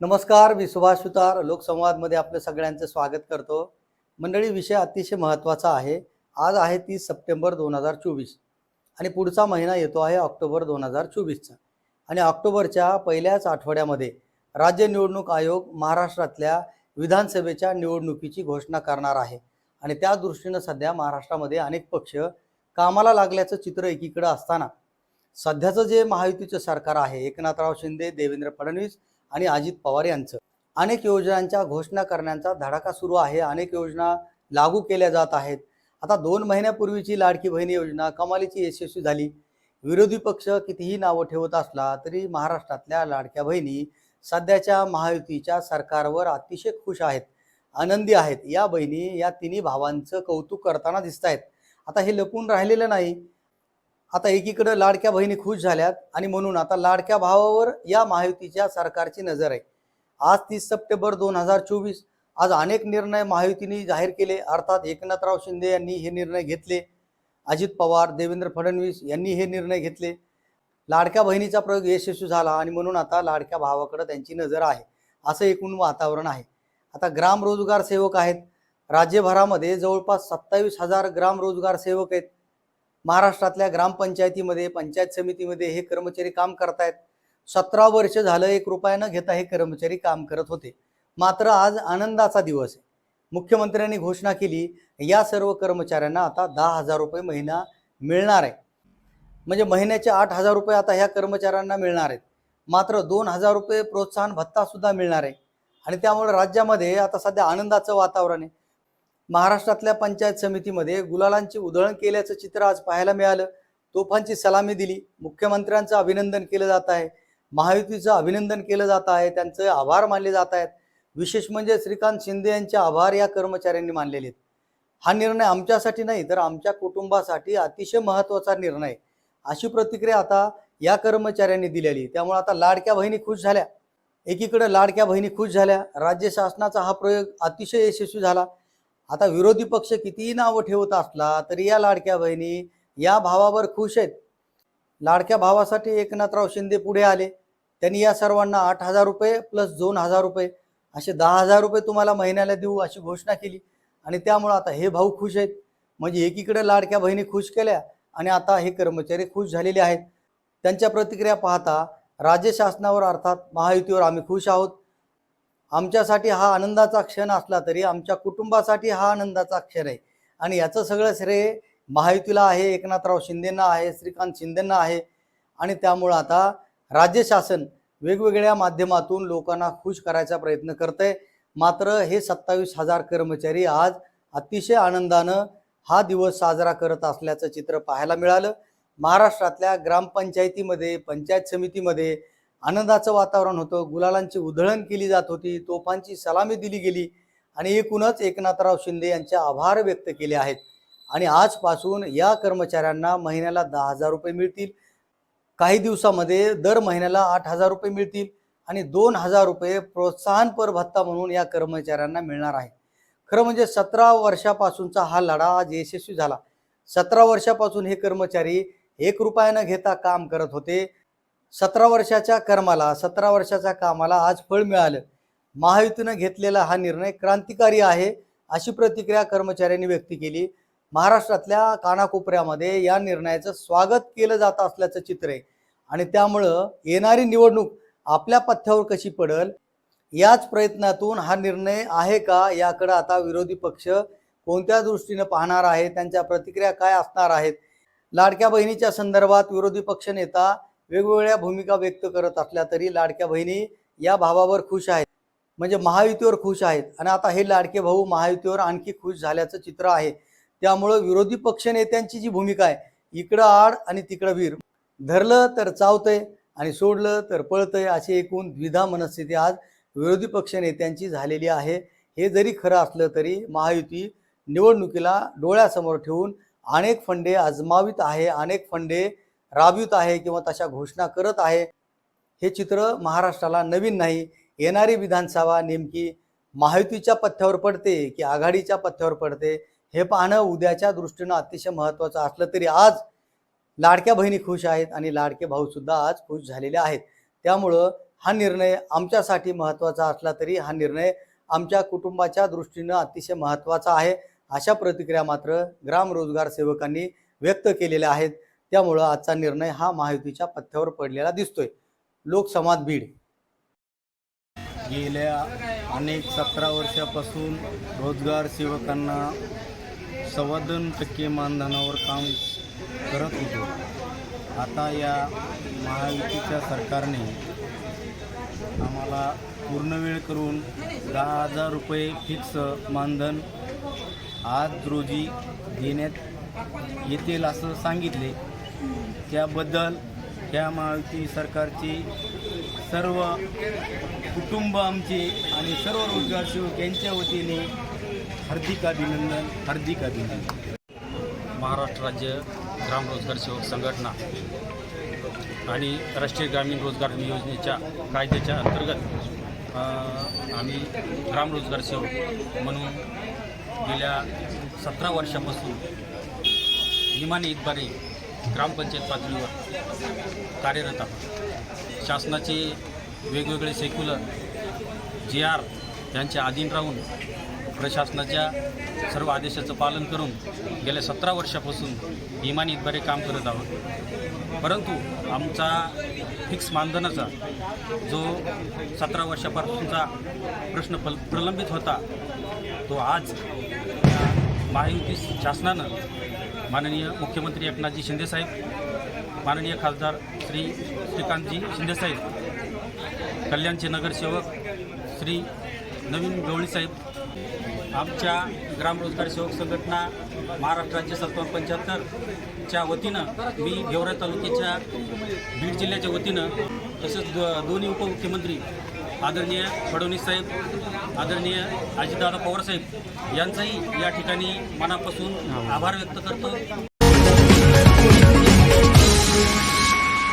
नमस्कार मी सुभाष सुतार लोकसंवादमध्ये आपलं सगळ्यांचं स्वागत करतो. मंडळी विषय अतिशय महत्त्वाचा आहे. आज आहे तीस सप्टेंबर दोन हजार चोवीस आणि पुढचा महिना येतो आहे ऑक्टोबर दोन हजार चोवीसचा. आणि ऑक्टोबरच्या पहिल्याच आठवड्यामध्ये राज्य निवडणूक आयोग महाराष्ट्रातल्या विधानसभेच्या निवडणुकीची घोषणा करणार आहे. आणि त्या दृष्टीनं सध्या महाराष्ट्रामध्ये अनेक पक्ष कामाला लागल्याचं चित्र एकीकडं असताना सध्याचं जे महायुतीचं सरकार आहे एकनाथराव शिंदे देवेंद्र फडणवीस आणि अजित पवार यांचं. अनेक योजनांच्या घोषणा करण्याचा धडाका सुरू आहे. अनेक योजना लागू केल्या जात आहेत. आता दोन महिन्यापूर्वीची लाडकी बहिणी योजना कमालीची यशस्वी झाली. विरोधी पक्ष कितीही नावं ठेवत असला तरी महाराष्ट्रातल्या लाडक्या बहिणी सध्याच्या महायुतीच्या सरकारवर अतिशय खुश आहेत आनंदी आहेत. या बहिणी या तिन्ही भावांचं कौतुक करताना दिसत आहेत आता हे लपून राहिलेलं नाही. आता एकीकडं लाडक्या बहिणी खुश झाल्यात आणि म्हणून आता लाडक्या भावावर या महायुतीच्या सरकारची नजर आहे. आज तीस सप्टेंबर दोन हजार चोवीस आज अनेक निर्णय महायुतीने जाहीर केले. अर्थात एकनाथराव शिंदे यांनी हे निर्णय घेतले. अजित पवार देवेंद्र फडणवीस यांनी हे निर्णय घेतले. लाडक्या बहिणीचा प्रयोग यशस्वी झाला आणि म्हणून आता लाडक्या भावाकडे त्यांची नजर आहे. असं एकूण वातावरण आहे. आता ग्राम रोजगार सेवक आहेत. राज्यभरामध्ये जवळपास सत्तावीस हजार ग्राम रोजगार सेवक आहेत. महाराष्ट्रातल्या ग्रामपंचायतीमध्ये पंचायत समितीमध्ये हे कर्मचारी काम करतायत. सतरा वर्ष झालं एक रुपया न घेता हे कर्मचारी काम करत होते. मात्र आज आनंदाचा दिवस आहे. मुख्यमंत्र्यांनी घोषणा केली या सर्व कर्मचाऱ्यांना आता दहा हजार रुपये महिना मिळणार आहे. म्हणजे महिन्याचे आठ हजार रुपये आता ह्या कर्मचाऱ्यांना मिळणार आहेत. मात्र दोन हजार रुपये प्रोत्साहन भत्तासुद्धा मिळणार आहे. आणि त्यामुळे राज्यामध्ये आता सध्या आनंदाचं वातावरण आहे. महाराष्ट्रातल्या पंचायत समितीमध्ये गुलालांची उधळण केल्याचं चित्र आज पाहायला मिळालं. तोफांची सलामी दिली. मुख्यमंत्र्यांचं अभिनंदन केलं जात आहे. महायुतीचं अभिनंदन केलं जात आहे. त्यांचे आभार मानले जात आहेत. विशेष म्हणजे श्रीकांत शिंदे यांचे आभार या कर्मचाऱ्यांनी मानलेले आहेत. हा निर्णय आमच्यासाठी नाही तर आमच्या कुटुंबासाठी अतिशय महत्त्वाचा निर्णय. अशी प्रतिक्रिया आता या कर्मचाऱ्यांनी दिलेली. त्यामुळे आता लाडक्या बहिणी खुश झाल्या. एकीकडे लाडक्या बहिणी खुश झाल्या. राज्य शासनाचा हा प्रयोग अतिशय यशस्वी झाला. आता विरोधी पक्ष कितीही नावं ठेवत असला तरी या लाडक्या बहिणी या भावावर खुश आहेत. लाडक्या भावासाठी एकनाथराव शिंदे पुढे आले. त्यांनी या सर्वांना आठ हजार रुपये प्लस दोन हजार रुपये असे दहा हजार रुपये तुम्हाला महिन्याला देऊ अशी घोषणा केली. आणि त्यामुळं आता हे भाऊ खुश आहेत. म्हणजे एकीकडे लाडक्या बहिणी खुश केल्या आणि आता हे कर्मचारी खुश झालेले आहेत. त्यांच्या प्रतिक्रिया पाहता राज्य शासनावर अर्थात महायुतीवर आम्ही खुश आहोत. आमच्यासाठी हा आनंदाचा क्षण असला तरी आमच्या कुटुंबासाठी हा आनंदाचा क्षण आहे. आणि याचं सगळं श्रेय महायुतीला आहे एकनाथराव शिंदेंना आहे श्रीकांत शिंदेंना आहे. आणि त्यामुळं आता राज्य शासन वेगवेगळ्या माध्यमातून लोकांना खुश करायचा प्रयत्न करत आहे मात्र हे सत्तावीस हजार कर्मचारी आज अतिशय आनंदानं हा दिवस साजरा करत असल्याचं चित्र पाहायला मिळालं. महाराष्ट्रातल्या ग्रामपंचायतीमध्ये पंचायत समितीमध्ये आनंदाचं वातावरण होतं गुलालांची उधळण केली जात होती तोफांची सलामी दिली गेली आणि एकूणच एकनाथराव शिंदे यांचे आभार व्यक्त केले आहेत. आणि आजपासून या कर्मचाऱ्यांना महिन्याला दहा हजार रुपये मिळतील. काही दिवसामध्ये दर महिन्याला आठ हजार रुपये मिळतील आणि दोन हजार रुपये प्रोत्साहनपर भत्ता म्हणून या कर्मचाऱ्यांना मिळणार आहे. खरं म्हणजे सतरा वर्षापासूनचा हा लढा आज यशस्वी झाला. सतरा वर्षापासून हे कर्मचारी एक रुपयानं घेता काम करत होते. सतरा वर्षाच्या कर्माला सतरा वर्षाच्या कामाला आज फळ मिळालं. महायुतीनं घेतलेला हा निर्णय क्रांतिकारी आहे अशी प्रतिक्रिया कर्मचाऱ्यांनी व्यक्त केली. महाराष्ट्रातल्या कानाकोपऱ्यामध्ये या निर्णयाचं स्वागत केलं जात असल्याचं चित्र आहे. आणि त्यामुळं येणारी निवडणूक आपल्या पथ्यावर कशी पडल याच प्रयत्नातून हा निर्णय आहे का याकडं आता विरोधी पक्ष कोणत्या दृष्टीनं पाहणार आहे त्यांच्या प्रतिक्रिया काय असणार आहेत? लाडक्या बहिणीच्या संदर्भात विरोधी पक्ष नेता वेगवेगळ्या भूमिका व्यक्त करत असल्या तरी लाडक्या बहिणी या भावावर खुश आहेत. म्हणजे महायुतीवर खुश आहेत. आणि आता हे लाडके भाऊ महायुतीवर आणखी खुश झाल्याचं चित्र आहे. त्यामुळं विरोधी पक्षनेत्यांची जी भूमिका आहे इकडं आड आणि तिकडं वीर. धरलं तर चावतंय आणि सोडलं तर पळतंय अशी एकूण द्विधा मनस्थिती आज विरोधी पक्ष नेत्यांची झालेली आहे. हे जरी खरं असलं तरी महायुती निवडणुकीला डोळ्यासमोर ठेवून अनेक फंडे आजमावित आहे. अनेक फंडे राबवित आहे किंवा तशा घोषणा करत आहे हे चित्र महाराष्ट्राला नवीन नाही. येणारी विधानसभा नेमकी महायुतीच्या पथ्यावर पडते की आघाडीच्या पथ्यावर पडते हे पाहणं उद्याच्या दृष्टीनं अतिशय महत्त्वाचं असलं तरी आज लाडक्या बहिणी खुश आहेत आणि लाडके भाऊसुद्धा आज खुश झालेले आहेत. त्यामुळं हा निर्णय आमच्यासाठी महत्त्वाचा असला तरी हा निर्णय आमच्या कुटुंबाच्या दृष्टीनं अतिशय महत्त्वाचा आहे. अशा प्रतिक्रिया मात्र ग्राम रोजगार सेवकांनी व्यक्त केलेल्या आहेत. त्यामुळं आजचा निर्णय हा महायुतीच्या पथ्यावर पडलेला दिसतोय. लोकसंवाद बीड. गेल्या अनेक सतरा वर्षापासून रोजगार सेवकांना सव्वा दोन टक्के मानधनावर काम करत होतो. आता या महायुतीच्या सरकारने आम्हाला पूर्ण वेळ करून दहा हजार रुपये फिक्स मानधन आज रोजी देण्यात येतील असं सांगितले. त्याबद्दल ह्या महायुती सरकारची सर्व कुटुंब आमचे आणि सर्व रोजगार सेवक यांच्या वतीने हार्दिक अभिनंदन हार्दिक अभिनंदन. महाराष्ट्र राज्य ग्राम रोजगार सेवक संघटना आणि राष्ट्रीय ग्रामीण रोजगार योजनेच्या कायद्याच्या अंतर्गत आम्ही ग्राम रोजगार सेवक म्हणून गेल्या सतरा वर्षापासून निमाने इतबारे ग्रामपंचायत पातळीवर कार्यरत आहोत. शासनाचे वेगवेगळे सेक्युलर जे आर यांच्या अधीन राहून प्रशासनाच्या सर्व आदेशाचं पालन करून गेल्या सतरा वर्षापासून इमानीत इतबारे काम करत आहोत. परंतु आमचा फिक्स मानधनाचा जो सतरा वर्षापासूनचा प्रश्न पल प्रलंबित होता तो आज महायुती शासनानं माननीय मुख्यमंत्री एकनाथजी शिंदेसाहेब माननीय खासदार श्री श्रीकांतजी शिंदेसाहेब कल्याणचे नगरसेवक श्री नवीन गवळीसाहेब आमच्या ग्रामरोजगार सेवक संघटना महाराष्ट्र राज्य सत्तावन्न पंच्याहत्तरच्या वतीनं मी गेवरा तालुक्याच्या बीड जिल्ह्याच्या वतीनं तसंच दोन्ही उपमुख्यमंत्री आदरणीय फडणवीस साहेब आदरणीय अजितदादा पवारसाहेब यांचाही या ठिकाणी मनापासून आभार व्यक्त करतो.